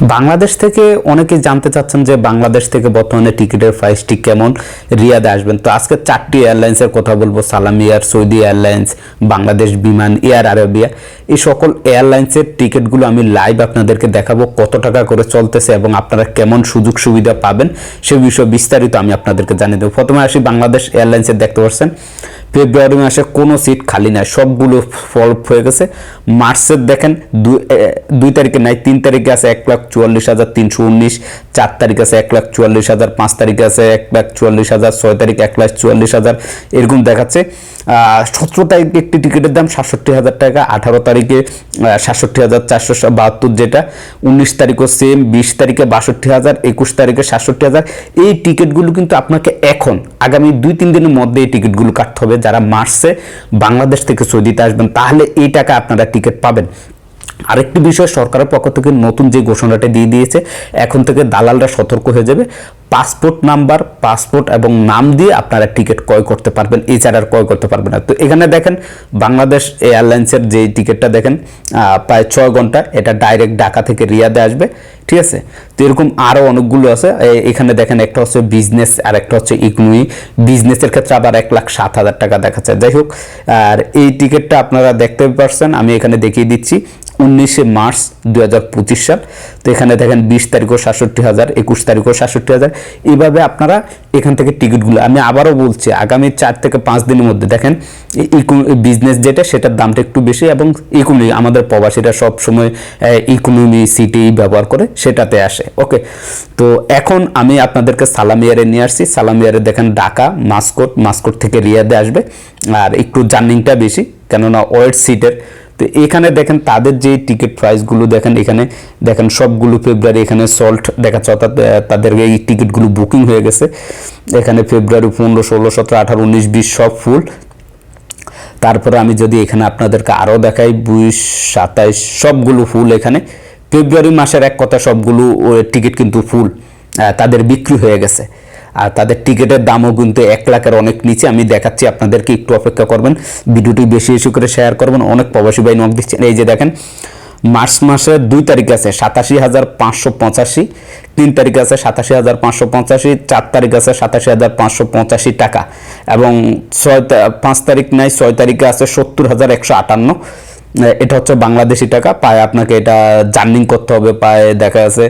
বাংলাদেশ থেকে অনেকে জানতে চাচ্ছেন যে বাংলাদেশ থেকে বর্তমানে টিকিটের প্রাইসটি কেমন? রিয়াদে আসবেন। তো আজকে চারটি এয়ারলাইন্সের কথা বলব। সালাম এয়ার সৌদি এয়ারলাইন্স বাংলাদেশ বিমান এয়ার আরবিয়া। এই সকল এয়ারলাইন্সের টিকিটগুলো আমি লাইভ আপনাদেরকে দেখাবো, কত টাকা করে চলতেছে এবং আপনারা কেমন সুযোগ সুবিধা পাবেন, সে বিষয়ে বিস্তারিত আমি আপনাদেরকে জানিয়ে দেবো। প্রথমে আসি বাংলাদেশ এয়ারলাইন্সের দেখতে পাচ্ছেন। ফেব্রুয়ারি মাসে কোনো সিট খালি নাই, সবগুলো ফল হয়ে গেছে। মার্চের দেখেন, দুই- তারিখে নাই, তিন তারিখে আছে এক লাখ চুয়াল্লিশ হাজার তিনশো উনিশ, চার তারিখে আছে এক লাখ চুয়াল্লিশ হাজার, পাঁচ তারিখে আছে এক লাখ চুয়াল্লিশ হাজার, ছয় তারিখ এক লাখ চুয়াল্লিশ হাজার, এরকম দেখাচ্ছে। সতেরো তারিখে একটি টিকিটের দাম সাতষট্টি হাজার টাকা, আঠারো তারিখে সাতষট্টি হাজার চারশো বাহাত্তর যেটা, উনিশ তারিখও সেম বিশ তারিখে বাষট্টি হাজার, একুশ তারিখে সাতষট্টি হাজার। এই টিকিটগুলো কিন্তু আপনাকে এখন, আগামী দুই, তিন দিনের মধ্যে এই টিকিটগুলো কাটতে হবে। যারা মার্চে বাংলাদেশ থেকে সৌদিতে আসবেন তাহলে এই টাকা আপনারা টিকিট পাবেন। আরেকটি বিষয়, সরকারের পক্ষ থেকে নতুন যে ঘোষণাটা দিয়ে দিয়েছে, এখন থেকে দালালরা সতর্ক হয়ে যাবে। পাসপোর্ট নাম্বার, পাসপোর্ট এবং নাম দিয়ে আপনারা টিকিট ক্রয় করতে পারবেন, এছাড়া ক্রয় করতে পারবেন না। তো এখানে দেখেন, বাংলাদেশ এয়ারলাইন্সের যে টিকিটটা দেখেন প্রায় ছয় ঘণ্টা, এটা ডাইরেক্ট ঢাকা থেকে রিয়াদে আসবে, ঠিক আছে? তো এরকম আরও অনেকগুলো আছে এখানে দেখেন একটা হচ্ছে বিজনেস, আর একটা হচ্ছে ইকোনমি। বিজনেসের ক্ষেত্রে আবার এক লাখ সাত হাজার টাকা দেখাচ্ছে। যাই হোক, আর এই টিকিটটা আপনারা দেখতে পারছেন, আমি এখানে দেখিয়ে দিচ্ছি। উনিশে মার্চ দু হাজার পঁচিশ সাল। তো এখানে দেখেন বিশ তারিখও সাতষট্টি হাজার, একুশ তারিখও সাতষট্টি হাজার। এইভাবে আপনারা এখান থেকে টিকিটগুলো আমি আবারও বলছি, আগামী চার থেকে পাঁচ দিনের মধ্যে দেখেন বিজনেস যেটা, সেটার দামটা একটু বেশি এবং ইকোনমি আমাদের প্রবাসীরা সব সময় ইকোনমি সিটি ব্যবহার করে সেটাতে আসে, ওকে? তো এখন আমি আপনাদেরকে সালামিয়ারে নিয়ে আসছি। সালামিয়ারে দেখেন ঢাকা, মাস্কোট মাস্কোট থেকে রিয়াদে আসবে। আর একটু জার্নিংটা বেশি, কেননা ওয়েট সিটের তো এখানে দেখেন তাদের যে টিকিট প্রাইসগুলো দেখেন, এখানে দেখেন সবগুলো ফেব্রুয়ারি এখানে সল্ট দেখাচ্ছে, অর্থাৎ তাদের এই টিকিটগুলো বুকিং হয়ে গেছে। এখানে ফেব্রুয়ারি পনেরো, ষোলো, সতেরো, আঠারো, উনিশ, বিশ সব ফুল তারপরে আমি যদি এখানে আপনাদেরকে আরও দেখাই, বিশ, সাতাইশ, সবগুলো ফুল এখানে। ফেব্রুয়ারি মাসের এক কথা, সবগুলো টিকিট কিন্তু ফুল তাদের বিক্রি হয়ে গেছে। আর তাদের টিকিটের দামও কিন্তু এক লাখের অনেক নিচে। আমি দেখাচ্ছি, আপনাদেরকে একটু অপেক্ষা করবেন। ভিডিওটি বেশি বেশি করে শেয়ার করবেন। অনেক প্রবাসী ভাই নক দিচ্ছেন। এই যে দেখেন, মার্চ মাসের দুই তারিখ আছে সাতাশি হাজার পাঁচশো পঁচাশি, তিন তারিখ আছে সাতাশি হাজার পাঁচশো পঁচাশি, চার তারিখ আছে সাতাশি হাজার পাঁচশো পঁচাশি টাকা। এবং ছয় পাঁচ তারিখ নাই, ছয় তারিখে আছে সত্তর হাজার একশো আটান্ন। এটা হচ্ছে বাংলাদেশি টাকা, পায়ে আপনাকে এটা জার্নিং করতে হবে, পায়ে দেখা যাচ্ছে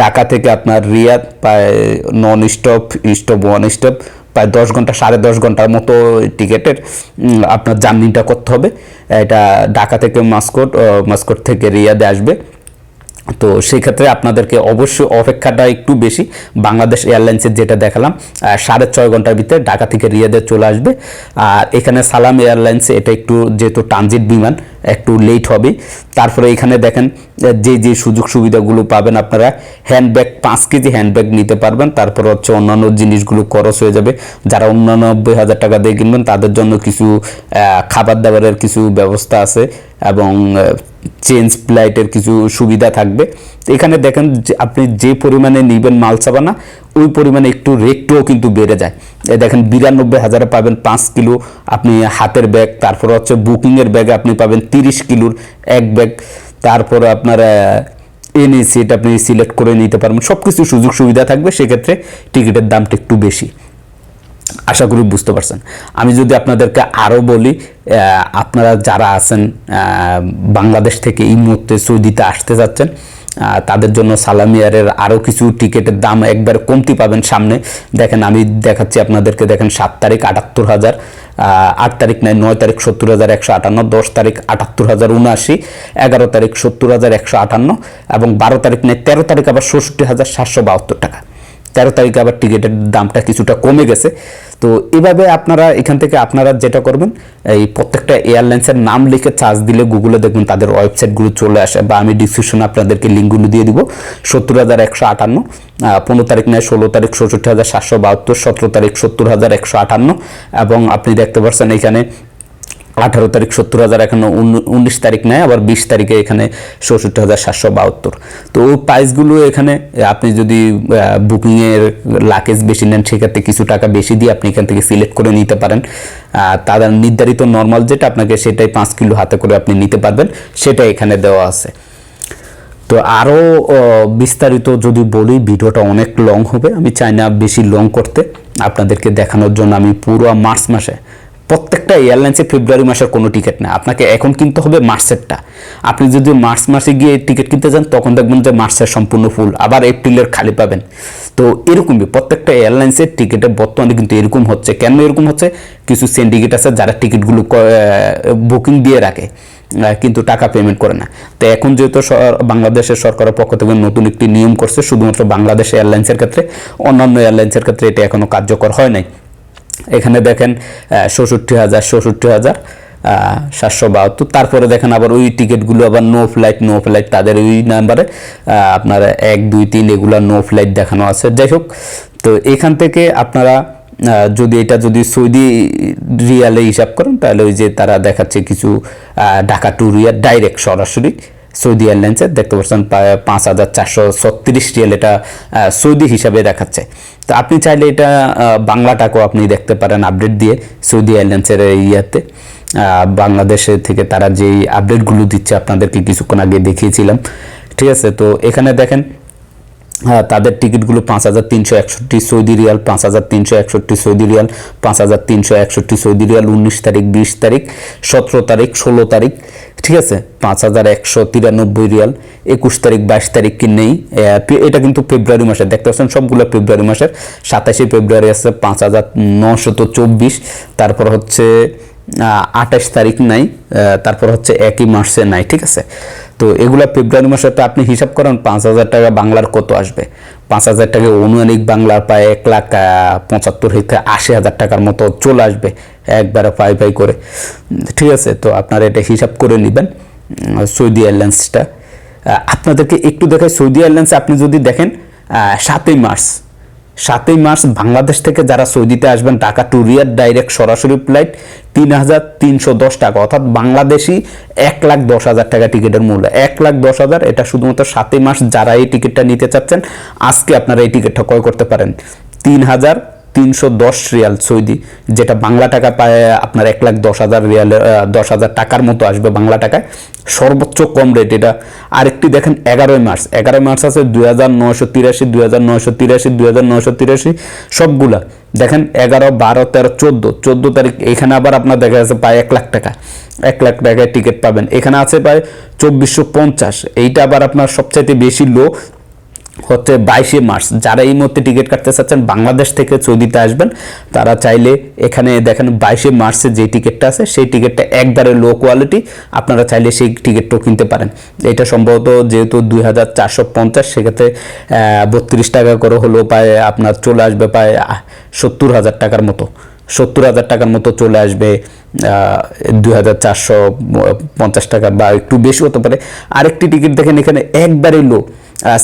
ঢাকা থেকে আপনার রিয়াদ, পায়ে non stop stop one stop প্রায় দশ ঘণ্টা, সাড়ে দশ ঘণ্টার মতো টিকেটের আপনার জার্নিটা করতে হবে। এটা ঢাকা থেকে মাস্কট মাস্কোট থেকে রিয়াদে আসবে। তো সেই ক্ষেত্রে আপনাদেরকে অবশ্যই অপেক্ষাটা একটু বেশি। বাংলাদেশ এয়ারলাইন্সের যেটা দেখালাম সাড়ে ছয় ঘণ্টার ভিতরে ঢাকা থেকে রিয়াদে চলে আসবে। আর এখানে সালাম এয়ারলাইন্সে, এটা একটু যেহেতু ট্রানজিট বিমান, একটু লেট হবে। তারপরে এখানে দেখেন যে যে সুযোগ সুবিধাগুলো পাবেন আপনারা হ্যান্ডব্যাগ পাঁচ কেজি হ্যান্ডব্যাগ নিতে পারবেন। তারপর হচ্ছে অন্যান্য জিনিসগুলো খরচ হয়ে যাবে। যারা উননব্বই হাজার টাকা দিয়ে কিনবেন, তাদের জন্য কিছু খাবার দাবারের কিছু ব্যবস্থা আছে। এবং চেঞ্জ ফ্লাইটের কিছু সুবিধা থাকবে। এখানে দেখেন আপনি যে পরিমাণে নেবেন মাল চাবানা, ওই পরিমাণে একটু রেটটাও কিন্তু বেড়ে যায়। দেখেন বিরানব্বই হাজারে পাবেন পাঁচ কিলো, আপনি হাতের ব্যাগ তারপর হচ্ছে বুকিংয়ের ব্যাগে আপনি পাবেন তিরিশ কিলোর এক ব্যাগ তারপরে আপনার এনে সিট আপনি সিলেক্ট করে নিতে পারবেন। সব কিছু সুযোগ সুবিধা থাকবে, সেক্ষেত্রে টিকিটের দামটা একটু বেশি। আশা করি বুঝতে পারছেন। আমি যদি আপনাদেরকে আরও বলি আপনারা যারা আছেন বাংলাদেশ থেকে এই মুহূর্তে সৌদিতে আসতে যাচ্ছেন তাদের জন্য সালামিয়ারের আরও কিছু টিকিটের দাম একবার কমতি পাবেন সামনে। দেখেন, আমি দেখাচ্ছি আপনাদেরকে, দেখেন, সাত তারিখ আটাত্তর হাজার আট তারিখ নয় নয় তারিখ সত্তর হাজার একশো আটান্ন, দশ তারিখ আটাত্তর হাজার উনআশি, এগারো তারিখ সত্তর হাজার একশো আটান্ন এবং বারো তারিখ নয়, তেরো তারিখ আবার ষষট্টি হাজার সাতশো বাহাত্তর টাকা। তেরো তারিখে আবার টিকিটের দামটা কিছুটা কমে গেছে। তো এভাবে আপনারা, এখান থেকে আপনারা যেটা করবেন, এই প্রত্যেকটা এয়ারলাইন্সের নাম লিখে চার্জ দিলে গুগলে দেখবেন তাদের ওয়েবসাইটগুলো চলে আসে বা আমি ডিসক্রিপশনে আপনাদেরকে লিঙ্কগুলো দিয়ে দিব। সত্তর হাজার একশো আটান্ন পনেরো তারিখ নেয়, ষোলো তারিখ ষষট্টি হাজার সাতশো বাহাত্তর, সতেরো তারিখ সত্তর হাজার একশো আটান্ন এবং আপনি দেখতে পাচ্ছেন এখানে আঠারো তারিখ সত্তর হাজার, এখন উনিশ তারিখ নেয় আবার বিশ তারিখে এখানে চৌষট্টি হাজার সাতশো বাহাত্তর। তো ওই প্রাইসগুলো এখানে আপনি যদি বুকিংয়ের লাকেজ বেশি নেন, সেক্ষেত্রে কিছু টাকা বেশি দিয়ে আপনি এখান থেকে সিলেক্ট করে নিতে পারেন। তাদের নির্ধারিত নর্মাল যেটা আপনাকে সেটাই পাঁচ কিলো হাতে করে আপনি নিতে পারবেন সেটা এখানে দেওয়া আছে। তো আরও বিস্তারিত যদি বলি, ভিডিওটা অনেক লং হবে, আমি চাই না বেশি লং করতে। আপনাদেরকে দেখানোর জন্য আমি পুরো মার্চ মাসে প্রত্যেকটা এয়ারলাইন্সে ফেব্রুয়ারি মাসের কোনো টিকিট না। আপনাকে এখন কিনতে হবে মার্চেরটা আপনি যদি মার্চ মাসে গিয়ে টিকিট কিনতে যান, তখন দেখবেন যে মার্চের সম্পূর্ণ ফুল আবার এপ্রিলের খালি পাবেন। তো এরকমই প্রত্যেকটা এয়ারলাইন্সের টিকিটের বর্তমানে কিন্তু এরকম হচ্ছে। কেন এরকম হচ্ছে? কিছু সিন্ডিকেট আছে যারা টিকিটগুলো বুকিং দিয়ে রাখে কিন্তু টাকা পেমেন্ট করে না। তো এখন যেহেতু বাংলাদেশের সরকারের পক্ষ থেকে নতুন একটি নিয়ম করছে, শুধুমাত্র বাংলাদেশ এয়ারলাইন্সের ক্ষেত্রে, অন্যান্য এয়ারলাইন্সের ক্ষেত্রে এটা এখনও কার্যকর হয় নাই। এখানে দেখেন ষষট্টি হাজার ষষট্টি হাজার সাতশো বাহাত্তর। তারপরে দেখেন আবার ওই টিকিটগুলো আবার নো ফ্লাইট নো ফ্লাইট তাদের ওই নাম্বারে আপনার এক, দুই, তিন, এগুলো নো ফ্লাইট দেখানো আছে। যাই হোক, তো এখান থেকে আপনারা যদি এটা যদি সৌদি রিয়ালে হিসাব করেন, তাহলে ওই যে তারা দেখাচ্ছে কিছু ঢাকা টু রিয়াল ডাইরেক্ট সরাসরি। সৌদি এয়ারলাইন্সের দেখতে পাচ্ছেন পাঁচ হাজার চারশো ছত্রিশ রিয়েল এটা সৌদি হিসাবে দেখাচ্ছে। তো আপনি চাইলে এটা বাংলা টাকাও আপনি দেখতে পারেন আপডেট দিয়ে সৌদি এয়ারলাইন্সের ইয়াতে। বাংলাদেশে থেকে তারা যেই আপডেটগুলো দিচ্ছে, আপনাদেরকে কিছুক্ষণ আগে দেখিয়েছিলাম। ঠিক আছে, তো এখানে দেখেন তাদের টিকিটগুলো পাঁচ হাজার তিনশো একষট্টি সৌদি রিয়াল, পাঁচ হাজার তিনশো একষট্টি সৌদি রিয়াল, পাঁচ হাজার তিনশো একষট্টি সৌদি রিয়াল, উনিশ তারিখ, বিশ তারিখ, সতেরো তারিখ, ষোলো তারিখ, ঠিক আছে? পাঁচ হাজার একশো তিরানব্বই রিয়াল, একুশ তারিখ, বাইশ তারিখ কি নেই? এটা কিন্তু ফেব্রুয়ারি মাসের দেখতে পাচ্ছেন সবগুলো ফেব্রুয়ারি মাসের, সাতাশে ফেব্রুয়ারি আছে, পাঁচ হাজার নশত চব্বিশ, তারপর হচ্ছে আঠাশ তারিখ নাই তারপর হচ্ছে একই মার্চে নাই, ঠিক আছে? তো এগুলো ফেব্রুয়ারি মাসে তো আপনি হিসাব করেন পাঁচ হাজার টাকা বাংলার কত আসবে? পাঁচ হাজার টাকা অনুমানিক বাংলার প্রায় এক লাখ পঁচাত্তর থেকে আশি হাজার টাকার মতো চলে আসবে একবারে পাই পাই করে। ঠিক আছে, তো আপনারা এটা হিসাব করে নেবেন সৌদি এয়ারলাইন্সটা। আপনাদেরকে একটু দেখাই, সৌদি এয়ারলাইন্সে আপনি যদি দেখেন সাতই মার্চ সাতই মার্চ বাংলাদেশ থেকে যারা সৌদিতে আসবেন টাকা টু রিয়ার ডাইরেক্ট সরাসরি ফ্লাইট তিন হাজার তিনশো দশ টাকা। অর্থাৎ বাংলাদেশি এক লাখ দশ হাজার টাকা টিকিটের মূল্য। এক লাখ দশ হাজার, এটা শুধুমাত্র সাতই মার্চ যারা এই টিকিটটা নিতে চাচ্ছেন, আজকে আপনারা এই টিকিটটা ক্রয় করতে পারেন। তিন হাজার তিনশো দশ রিয়াল সৌদি, যেটা বাংলা টাকা পায়, আপনার এক লাখ দশ হাজার রিয়াল দশ হাজার টাকার মতো আসবে বাংলা টাকায়। সর্বোচ্চ কম রেট এটা। আরেকটি দেখেন, এগারোই মার্চ। এগারোই মার্চ আছে দুই হাজার নয়শো তিরাশি, দুই হাজার নয়শো তিরাশি, দুই হাজার নয়শো তিরাশি, সবগুলা। দেখেন, এগারো, বারো, তেরো, চোদ্দ। চোদ্দ তারিখ এখানে আবার আপনার দেখা যাচ্ছে প্রায় এক লাখ টাকা। এক লাখ টাকায় টিকিট পাবেন। এখানে আছে প্রায় চব্বিশশো পঞ্চাশ। এইটা আবার আপনার সবচাইতে বেশি লো হচ্ছে বাইশে মার্চ। যারা এই মুহূর্তে টিকিট কাটতে চাচ্ছেন, বাংলাদেশ থেকে সৌদিতে আসবেন, তারা চাইলে এখানে দেখেন বাইশে মার্চে যে টিকিটটা আছে, সেই টিকিটটা একবারে লো কোয়ালিটি, আপনারা চাইলে সেই টিকিটটাও কিনতে পারেন। এটা সম্ভবত যেহেতু দুই হাজার চারশো পঞ্চাশ, সেক্ষেত্রে বত্রিশ টাকা করে হলেও প্রায় আপনার চলে আসবে প্রায় সত্তর হাজার টাকার মতো। সত্তর হাজার টাকার মতো চলে আসবে দুই হাজার চারশো পঞ্চাশ টাকা বা একটু বেশি হতে পারে। আরেকটি টিকিট দেখেন, এখানে একবারে লো।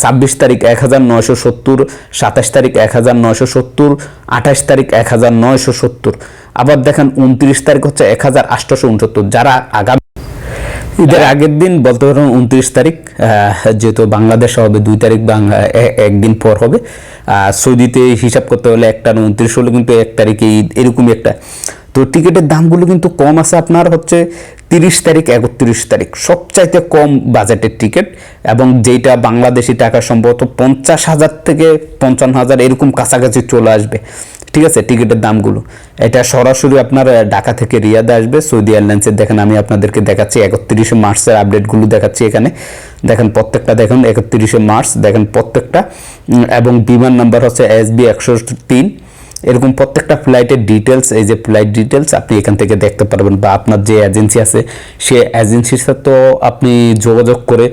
ছাব্বিশ তারিখ এক হাজার নয়শো সত্তর সাতাশ তারিখ এক হাজার নয়শো সত্তর আঠাশ তারিখ এক হাজার নয়শো সত্তর। আবার দেখেন উনত্রিশ তারিখ হচ্ছে এক হাজার আটশোশো উনসত্তর। যারা আগামী ঈদের আগের দিন বলতে পারেন উনত্রিশ তারিখ যেহেতু বাংলাদেশে হবে দুই তারিখ বাংলা একদিন পর হবে। আর সৌদিতে হিসাব করতে হলে একটা উনত্রিশ হলে কিন্তু এক তারিখে ঈদ এরকমই একটা। তো টিকিটের দামগুলো কিন্তু কম আছে আপনার হচ্ছে তিরিশ তারিখ, একত্রিশ তারিখ। সবচাইতে কম বাজেটের টিকিট এবং যেটা বাংলাদেশি টাকা সম্ভবত পঞ্চাশ হাজার থেকে পঞ্চান্ন হাজার এরকম কাছাকাছি চলে আসবে। ঠিক আছে? টিকিটের দামগুলো। এটা সরাসরি আপনার ঢাকা থেকে রিয়াদে আসবে। সৌদি এয়ারলাইন্সের দেখেন, আমি আপনাদেরকে দেখাচ্ছি একত্রিশে মার্চের আপডেটগুলো দেখাচ্ছি এখানে। দেখেন, প্রত্যেকটা দেখেন, একত্রিশে মার্চ, দেখেন প্রত্যেকটা। এবং বিমান নাম্বার হচ্ছে এস বি একশো তিন। এরকম প্রত্যেকটা ফ্লাইটের ডিটেলস এই যে ফ্লাইট ডিটেলস আপনি এখান থেকে দেখতে পারবেন বা আপনার যে এজেন্সি আছে সে এজেন্সির সাথে তো আপনি যোগাযোগ করে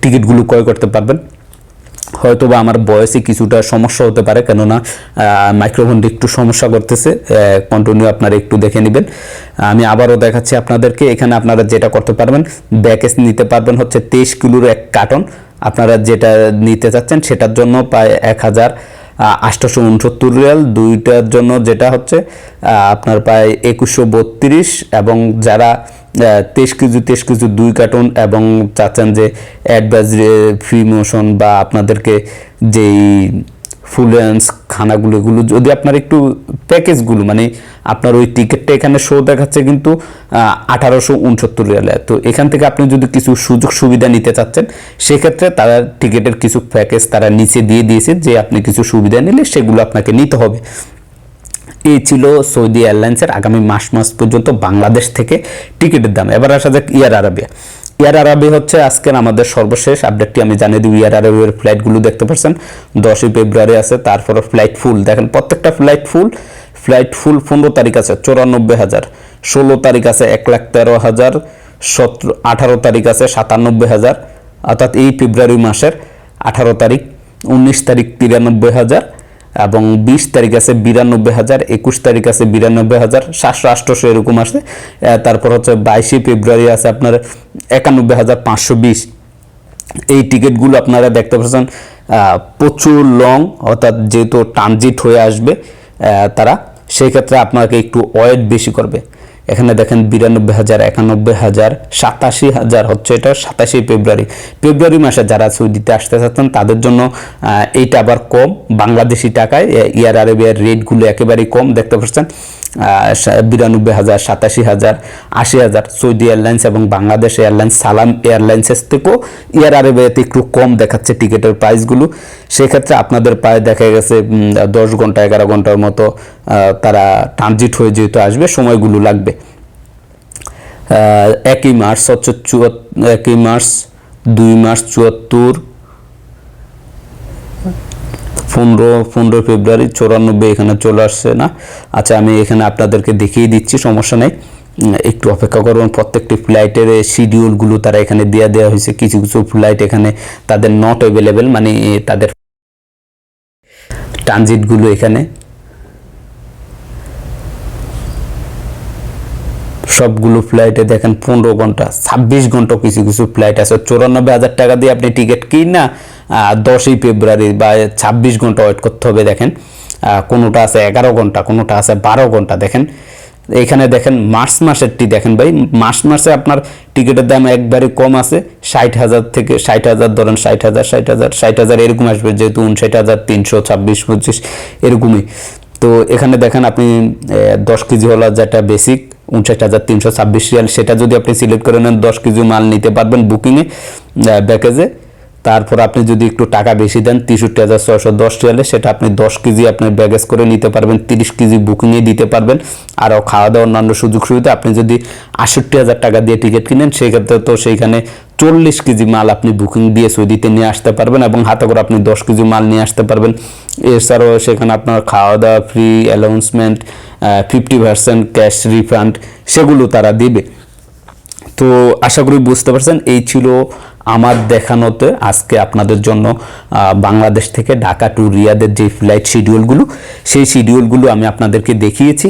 টিকিটগুলো ক্রয় করতে পারবেন। হয়তো বা আমার বয়সে কিছুটা সমস্যা হতে পারে, কেননা মাইক্রোফোনটা একটু সমস্যা করতেছে কন্টিনিউ আপনারা একটু দেখে নেবেন। আমি আবারও দেখাচ্ছি আপনাদেরকে, এখানে আপনারা যেটা করতে পারবেন ব্যাকেজ নিতে পারবেন হচ্ছে তেইশ কিলোর এক কার্টন আপনারা যেটা নিতে চাচ্ছেন, সেটার জন্য প্রায় এক হাজার আটশোশো উনসত্তর রিয়াল, দুইটার জন্য যেটা হচ্ছে আপনার প্রায় একুশশো বত্রিশ, এবং যারা তেইশ কেজি তেইশ কেজি দুই কার্টুন এবং চাচ্ছেন যে অ্যাডভাইজ ফ্রি মোশন বা আপনাদেরকে যেই ফুলেন্স, খানাগুলো, এগুলো যদি আপনার একটু প্যাকেজগুলো মানে আপনার ওই টিকিটটা এখানে শো দেখাচ্ছে কিন্তু আঠারোশো উনসত্তর রিয়ালে। তো এখান থেকে আপনি যদি কিছু সুযোগ সুবিধা নিতে চাচ্ছেন, সেক্ষেত্রে তারা টিকিটের কিছু প্যাকেজ তারা নিচে দিয়ে দিয়েছে যে আপনি কিছু সুবিধা নিলে সেগুলো আপনাকে নিতে হবে। এই ছিল সৌদি এয়ারলাইন্সের আগামী মাস মাস পর্যন্ত বাংলাদেশ থেকে টিকিটের দাম। এবার আসা যাক ইয়ার আরাবিয়া। ইয়ার আরবি হচ্ছে আজকের আমাদের সর্বশেষ আপডেটটি। আমি জানিয়ে দিই ইয়ার আরবের ফ্লাইটগুলো দেখতে পাচ্ছেন দশই ফেব্রুয়ারি আছে তারপরে ফ্লাইট ফুল দেখেন, প্রত্যেকটা ফ্লাইট ফুল ফ্লাইট ফুল পনেরো তারিখ আছে, চৌরানব্বই হাজার। ষোলো তারিখ আছে, এক লাখ তেরো হাজার। সতেরো, আঠারো তারিখ আছে, সাতানব্বই হাজার। অর্থাৎ এই ফেব্রুয়ারি মাসের আঠারো তারিখ, উনিশ তারিখ তিরানব্বই হাজার এবং বিশ তারিখ আছে বিরানব্বই হাজার, একুশ তারিখ আছে বিরানব্বই হাজার। সাতশো আটশোশো এরকম আছে তারপর হচ্ছে বাইশে ফেব্রুয়ারি আছে আপনার একানব্বই হাজার পাঁচশো বিশ। এই টিকিটগুলো আপনারা দেখতে পাচ্ছেন প্রচুর লং অর্থাৎ যেহেতু ট্রানজিট হয়ে আসবে তারা, সেই ক্ষেত্রে আপনাকে একটু ওয়েট বেশি করবে। এখানে দেখেন বিরানব্বই হাজার, একানব্বই হাজার, সাতাশি হাজার হচ্ছে এটা, সাতাশি ফেব্রুয়ারি। ফেব্রুয়ারি মাসে যারা সৌদিতে আসতে চাচ্ছেন, তাদের জন্য এইটা আবার কম। বাংলাদেশি টাকায় ইয়ার আরবিয়ার রেটগুলো একেবারেই কম, দেখতে পাচ্ছেন। বিরানব্বই হাজার, সাতাশি হাজার, আশি হাজার সৌদি এয়ারলাইন্স এবং বাংলাদেশ এয়ারলাইন্স, সালাম এয়ারলাইন্সের থেকেও এয়ার আরবিয়াতে একটু কম দেখাচ্ছে টিকিটের প্রাইসগুলো। সেক্ষেত্রে আপনাদের প্রায় দেখা গেছে দশ ঘণ্টা, এগারো ঘণ্টার মতো তারা ট্রানজিট হয়ে যেহেতু আসবে, সময়গুলো লাগবে। একই মার্চ, হচ্ছে চুয়াত্তর একই মার্চ, দুই মার্চ, চুয়াত্তর পনেরো পনেরো ফেব্রুয়ারি চৌরানব্বই এখানে চলে আসছে, না? আচ্ছা আমি এখানে আপনাদেরকে দেখিয়ে দিচ্ছি, সমস্যা নেই। একটু অপেক্ষা করুন, প্রত্যেকটি ফ্লাইটের শিডিউলগুলো তারা এখানে দেওয়া দেওয়া হয়েছে, কিছু কিছু ফ্লাইট এখানে তাদের নট অ্যাভেলেবেল মানে তাদের ট্রানজিটগুলো এখানে। সবগুলো ফ্লাইটে দেখেন, পনেরো ঘণ্টা, ছাব্বিশ ঘণ্টা কিছু কিছু ফ্লাইট আছে। চৌরানব্বই হাজার টাকা দিয়ে আপনি টিকিট কিনা দশই ফেব্রুয়ারি বা ছাব্বিশ ঘণ্টা ওয়েট করতে হবে, দেখেন। কোনোটা আছে এগারো ঘণ্টা, কোনোটা আছে বারো ঘণ্টা, দেখেন। এখানে দেখেন মার্চ মাসেরটি, দেখেন ভাই, মার্চ মাসে আপনার টিকিটের দাম একবারে কম আছে, ষাট হাজার থেকে, ষাট হাজার ধরেন ষাট হাজার ষাট হাজার ষাট হাজার এরকম আসবে, যেহেতু উনষাট হাজার, তিনশো, ছাব্বিশ, পঁচিশ, এরকমই। তো এখানে দেখেন আপনি দশ কেজি হলো যেটা বেসিক উনষাট হাজার, তিনশো, ছাব্বিশ রিয়াল, সেটা যদি আপনি সিলেক্ট করে নেন, দশ কেজি মাল নিতে পারবেন বুকিংয়ে প্যাকেজে তারপর আপনি যদি একটু টাকা বেশি দেন তেষট্টি হাজার ছয়শো দশ রিয়ালে, সেটা আপনি দশ কেজি আপনার ব্যাগেজ করে নিতে পারবেন, তিরিশ কেজি বুকিংয়ে দিতে পারবেন। আরও খাওয়া দাওয়া অন্যান্য সুযোগ সুবিধা, আপনি যদি আষট্টি হাজার টাকা দিয়ে টিকিট কিনেন সেক্ষেত্রে তো সেইখানে চল্লিশ কেজি মাল আপনি বুকিং দিয়ে সৌদিতে নিয়ে আসতে পারবেন এবং হাতে করে আপনি দশ কেজি মাল নিয়ে আসতে পারবেন। এছাড়াও সেখানে আপনার খাওয়া দাওয়া free allowance fifty percent cash refund সেগুলো তারা দিবে। তো আশা করি বুঝতে পারছেন, এই ছিল আমার দেখানোতে আজকে আপনাদের জন্য বাংলাদেশ থেকে ঢাকা টু রিয়াদের যে ফ্লাইট শিডিউলগুলো সেই শিডিউলগুলো আমি আপনাদেরকে দেখিয়েছি।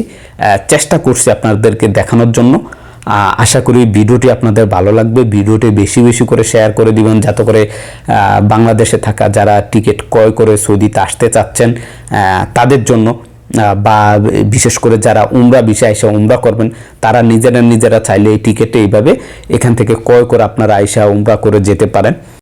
চেষ্টা করছি আপনাদেরকে দেখানোর জন্য। আশা করি ভিডিওটি আপনাদের ভালো লাগবে। ভিডিওটি বেশি বেশি করে শেয়ার করে দিবেন, যাতে করে বাংলাদেশে থাকা যারা টিকিট ক্রয় করে সৌদিতে আসতে চাচ্ছেন তাদের জন্য বা বিশেষ করে যারা উমরা বিষয় এসে উমরা করবেন, তারা নিজেরা নিজেরা চাইলে এই টিকিটে এইভাবে এখান থেকে ক্রয় করে আপনারা আইসা উমরা করে যেতে পারেন।